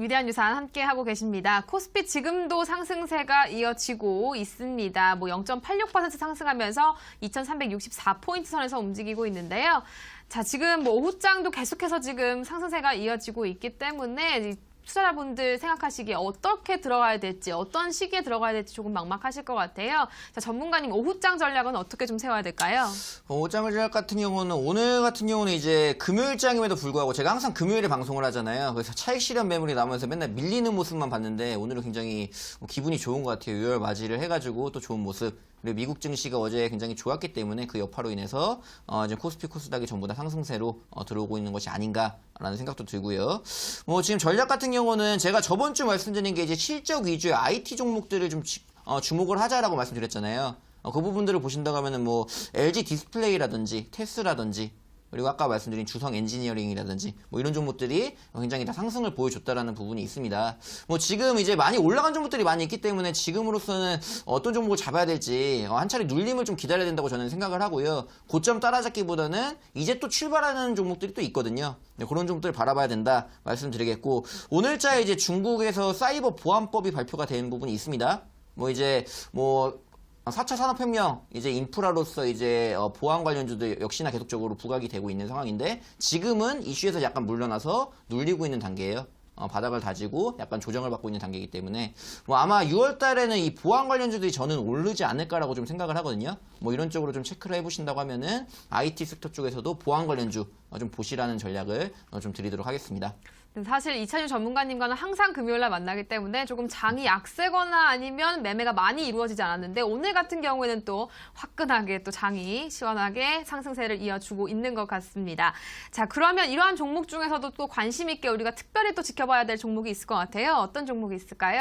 위대한 유산 함께 하고 계십니다. 코스피 지금도 상승세가 이어지고 있습니다. 뭐 0.86% 상승하면서 2,364포인트 선에서 움직이고 있는데요. 자, 지금 뭐 오후장도 계속해서 지금 상승세가 이어지고 있기 때문에 이 투자자분들 생각하시기에 어떻게 들어가야 될지, 어떤 시기에 들어가야 될지 조금 막막하실 것 같아요. 자, 전문가님 오후장 전략은 어떻게 좀 세워야 될까요? 어, 오장을 전략 같은 경우는 오늘 같은 경우는 이제 금요일장임에도 불구하고 제가 항상 금요일에 방송을 하잖아요. 그래서 차익 실현 매물이 나오면서 맨날 밀리는 모습만 봤는데 오늘은 굉장히 뭐 기분이 좋은 것 같아요. 6월 맞이를 해가지고 또 좋은 모습. 그리고 미국 증시가 어제 굉장히 좋았기 때문에 그 여파로 인해서 어, 이제 코스피 코스닥이 전부 다 상승세로 어, 들어오고 있는 것이 아닌가라는 생각도 들고요. 뭐 지금 전략 같은 경우는 제가 저번 주 말씀드린 게 이제 실적 위주의 IT 종목들을 좀 지- 어, 주목을 하자라고 말씀드렸잖아요. 어, 그 부분들을 보신다고 하면은 뭐 LG 디스플레이라든지 테스라든지 그리고 아까 말씀드린 주성 엔지니어링이라든지 뭐 이런 종목들이 굉장히 다 상승을 보여줬다라는 부분이 있습니다. 뭐 지금 이제 많이 올라간 종목들이 많이 있기 때문에 지금으로서는 어떤 종목을 잡아야 될지 어, 한 차례 눌림을 좀 기다려야 된다고 저는 생각을 하고요. 고점 따라잡기보다는 이제 또 출발하는 종목들이 또 있거든요. 네, 그런 종목들을 바라봐야 된다 말씀드리겠고 오늘자 이제 중국에서 사이버 보안법이 발표가 된 부분이 있습니다. 뭐 이제 뭐 4차 산업혁명 이제 인프라로서 이제 어, 보안 관련주도 역시나 계속적으로 부각이 되고 있는 상황인데 지금은 이슈에서 약간 물러나서 눌리고 있는 단계예요. 어, 바닥을 다지고 약간 조정을 받고 있는 단계이기 때문에 뭐 아마 6월 달에는 이 보안 관련주들이 저는 오르지 않을까라고 좀 생각을 하거든요. 뭐 이런 쪽으로 좀 체크를 해보신다고 하면은 IT 섹터 쪽에서도 보안 관련주 어, 좀 보시라는 전략을 어, 좀 드리도록 하겠습니다. 사실 이찬유 전문가님과는 항상 금요일날 만나기 때문에 조금 장이 약세거나 아니면 매매가 많이 이루어지지 않았는데 오늘 같은 경우에는 또 화끈하게 또 장이 시원하게 상승세를 이어주고 있는 것 같습니다. 자, 그러면 이러한 종목 중에서도 또 관심 있게 우리가 특별히 또 지켜봐야 될 종목이 있을 것 같아요. 어떤 종목이 있을까요?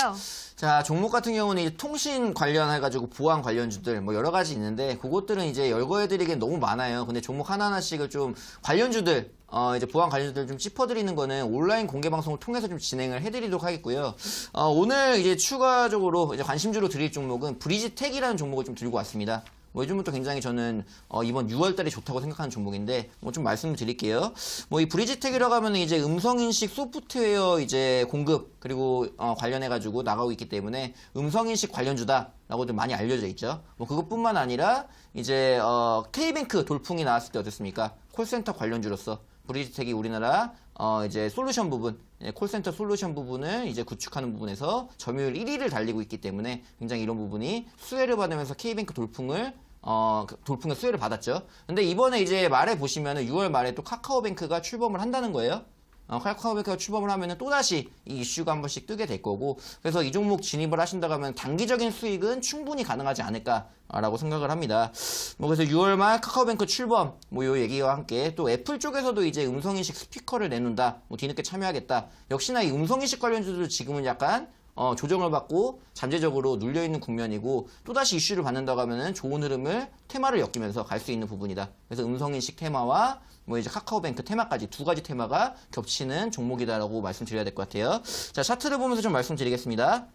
자, 종목 같은 경우는 통신 관련해가지고 보안 관련주들 뭐 여러 가지 있는데 그것들은 이제 열거해드리기엔 너무 많아요. 근데 종목 하나하나씩을 좀 관련주들 어, 이제 보안 관련주들 좀 짚어드리는 거는 온라인 공개 방송을 통해서 좀 진행을 해드리도록 하겠고요. 어, 오늘 이제 추가적으로 이제 관심주로 드릴 종목은 브리지텍이라는 종목을 좀 들고 왔습니다. 뭐 요즘부터 굉장히 저는 어, 이번 6월달에 좋다고 생각하는 종목인데 뭐 좀 말씀을 드릴게요. 뭐 이 브리지텍이라고 하면 이제 음성 인식 소프트웨어 이제 공급 그리고 어, 관련해 가지고 나가고 있기 때문에 음성 인식 관련주다라고도 많이 알려져 있죠. 뭐 그것뿐만 아니라 이제 어, K뱅크 돌풍이 나왔을 때 어땠습니까? 콜센터 관련주로서 브리지텍이 우리나라 어 이제 솔루션 부분, 예, 콜센터 솔루션 부분을 이제 구축하는 부분에서 점유율 1위를 달리고 있기 때문에 굉장히 이런 부분이 수혜를 받으면서 K뱅크 돌풍을 어, 그 돌풍의 수혜를 받았죠. 근데 이번에 이제 말해 보시면은 6월 말에 또 카카오뱅크가 출범을 한다는 거예요. 어, 카카오뱅크가 출범을 하면은 또다시 이 이슈가 한 번씩 뜨게 될 거고, 그래서 이 종목 진입을 하신다고 하면 단기적인 수익은 충분히 가능하지 않을까라고 생각을 합니다. 뭐 그래서 6월 말 카카오뱅크 출범, 뭐 요 얘기와 함께 또 애플 쪽에서도 이제 음성인식 스피커를 내놓는다, 뭐 뒤늦게 참여하겠다. 역시나 이 음성인식 관련주도 지금은 약간 어, 조정을 받고 잠재적으로 눌려있는 국면이고 또다시 이슈를 받는다고 하면은 좋은 흐름을 테마를 엮이면서 갈 수 있는 부분이다. 그래서 음성인식 테마와 뭐 이제 카카오뱅크 테마까지 두 가지 테마가 겹치는 종목이다라고 말씀드려야 될 것 같아요. 자, 차트를 보면서 좀 말씀드리겠습니다.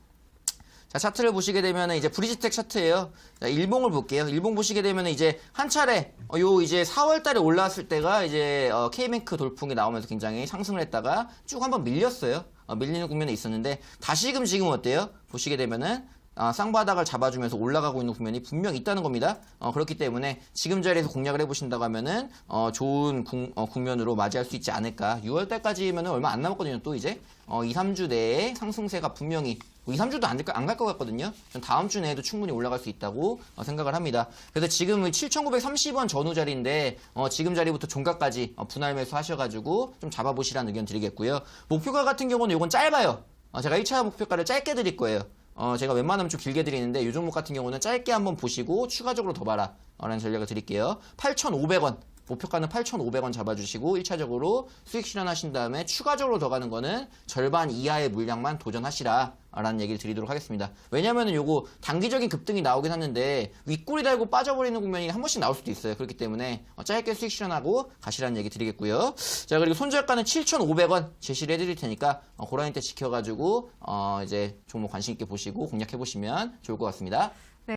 자, 차트를 보시게 되면 이제 브리지텍 차트예요. 자, 일봉을 볼게요. 일봉 보시게 되면 이제 한 차례 어, 요 이제 4월 달에 올라왔을 때가 이제 어, K뱅크 돌풍이 나오면서 굉장히 상승을 했다가 쭉 한번 밀렸어요. 어, 밀리는 국면에 있었는데 다시금 지금 어때요? 보시게 되면은 아, 쌍바닥을 잡아주면서 올라가고 있는 국면이 분명 있다는 겁니다. 어, 그렇기 때문에 지금 자리에서 공략을 해보신다고 하면은 어, 좋은 국, 어, 국면으로 맞이할 수 있지 않을까. 6월 달까지면 얼마 안 남았거든요. 또 이제 어, 2, 3주 내에 상승세가 분명히 2, 3주도 안갈것 같거든요. 전 다음 주 내에도 충분히 올라갈 수 있다고 어, 생각을 합니다. 그래서 지금은 7,930원 전후 자리인데 어, 지금 자리부터 종가까지 어, 분할 매수 하셔가지고 좀 잡아보시라는 의견 드리겠고요. 목표가 같은 경우는 이건 짧아요. 어, 제가 1차 목표가를 짧게 드릴 거예요. 어, 제가 웬만하면 좀 길게 드리는데 이 종목 같은 경우는 짧게 한번 보시고 추가적으로 더 봐라 라는 전략을 드릴게요. 8,500원 목표가는 8,500원 잡아주시고 1차적으로 수익 실현하신 다음에 추가적으로 더 가는 거는 절반 이하의 물량만 도전하시라 라는 얘기를 드리도록 하겠습니다. 왜냐면은 요거 단기적인 급등이 나오긴 하는데 윗골이 달고 빠져버리는 국면이 한 번씩 나올 수도 있어요. 그렇기 때문에 어, 짧게 수익 실현하고 가시라는 얘기 드리겠고요. 자 그리고 손절가는 7,500원 제시를 해드릴 테니까 어, 고라니 때 지켜가지고 어, 이제 종목 관심 있게 보시고 공략해 보시면 좋을 것 같습니다.